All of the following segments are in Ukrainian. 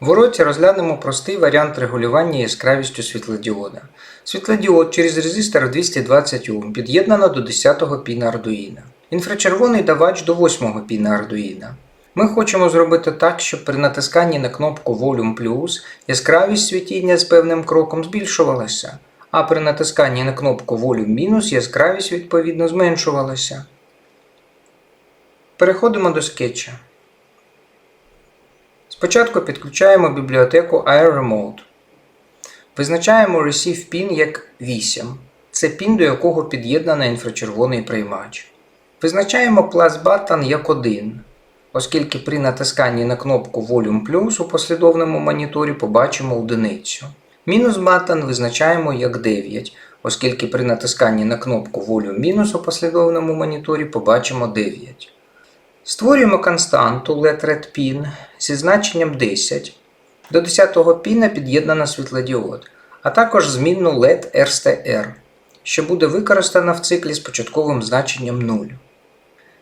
В уроці розглянемо простий варіант регулювання яскравістю світлодіода. Світлодіод через резистор 220 Ом під'єднано до 10-го піна Arduino. Інфрачервоний давач до 8-го піна Arduino. Ми хочемо зробити так, щоб при натисканні на кнопку Volume Plus яскравість світіння з певним кроком збільшувалася, а при натисканні на кнопку Volume Minus яскравість відповідно зменшувалася. Переходимо до скетча. Спочатку підключаємо бібліотеку iRemote. Визначаємо Receive Pin як 8. Це пін, до якого під'єднано інфрачервоний приймач. Визначаємо Plus Button як 1, оскільки при натисканні на кнопку Volume Plus у послідовному моніторі побачимо одиницю. Мінус Button визначаємо як 9, оскільки при натисканні на кнопку Volume Minus у послідовному моніторі побачимо 9. Створюємо константу letRed pin зі значенням 10. До 10-го піна під'єднано світлодіод, а також змінну LED RSTR, що буде використана в циклі з початковим значенням 0.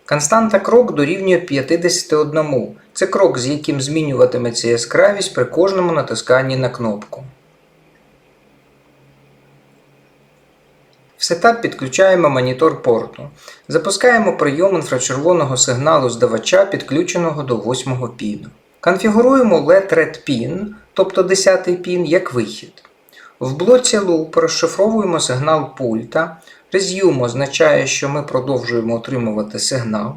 Константа крок дорівнює 51. Це крок, з яким змінюватиметься яскравість при кожному натисканні на кнопку. В сетап підключаємо монітор порту. Запускаємо прийом інфрачервоного сигналу здавача, підключеного до 8 піну. Конфігуруємо LED Red Pin, тобто 10 пін, як вихід. В блоці Loop розшифровуємо сигнал пульта. Resume означає, що ми продовжуємо отримувати сигнал.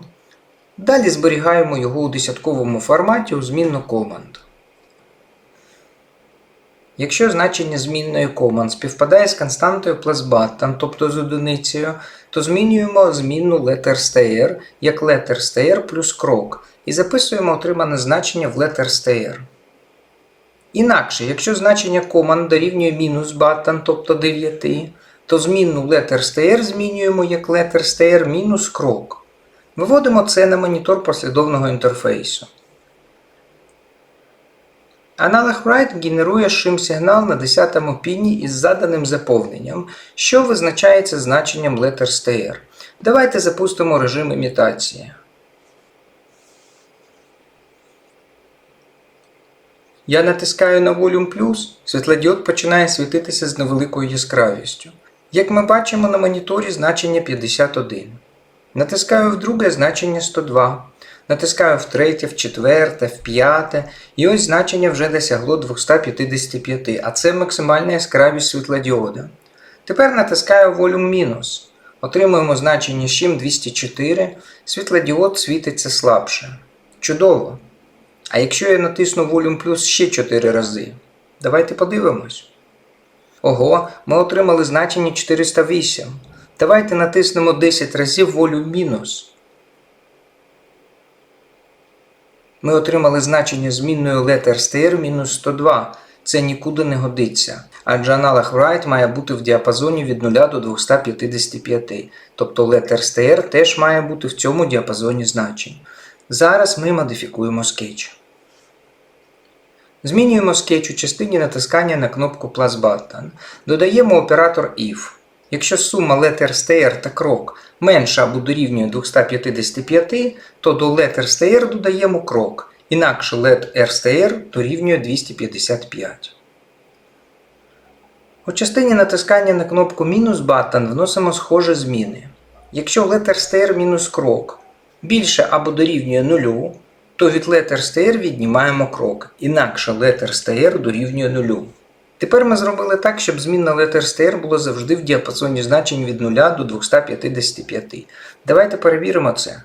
Далі зберігаємо його у десятковому форматі у змінну команд. Якщо значення змінної command співпадає з константою plusButton, тобто з одиницею, то змінюємо змінну letterstr як letterstr плюс крок і записуємо отримане значення в letterstr. Інакше, якщо значення command дорівнює мінус button, тобто 9, то змінну letterstr змінюємо як letterstr мінус крок. Виводимо це на монітор послідовного інтерфейсу. Аналог write генерує шим-сигнал на 10-му піні із заданим заповненням, що визначається значенням letterstr. Давайте запустимо режим імітації. Я натискаю на Volume Plus, світлодіод починає світитися з невеликою яскравістю. Як ми бачимо на моніторі значення 51. Натискаю в друге значення 102. Натискаю в третє, в четверте, в п'яте, і ось значення вже досягло 255, а це максимальна яскравість світлодіода. Тепер натискаю Volume мінус. Отримуємо значення щим 204, світлодіод світиться слабше. Чудово! А якщо я натисну Volume Plus ще 4 рази, давайте подивимось. Ого, ми отримали значення 408. Давайте натиснемо 10 разів Volume мінус. Ми отримали значення змінною letterstr мінус 102. Це нікуди не годиться, адже аналог write має бути в діапазоні від 0 до 255, тобто letterstr теж має бути в цьому діапазоні значень. Зараз ми модифікуємо скетч. Змінюємо скетч у частині натискання на кнопку Plus Button. Додаємо оператор if. Якщо сума letterstr та крок менша або дорівнює 255, то до letterstr додаємо крок, інакше letterstr дорівнює 255. У частині натискання на кнопку мінус button вносимо схожі зміни. Якщо letterstr мінус крок більше або дорівнює 0, то від letterstr віднімаємо крок, інакше letterstr дорівнює 0. Тепер ми зробили так, щоб змінна letterstr було завжди в діапазоні значень від 0 до 255. Давайте перевіримо це.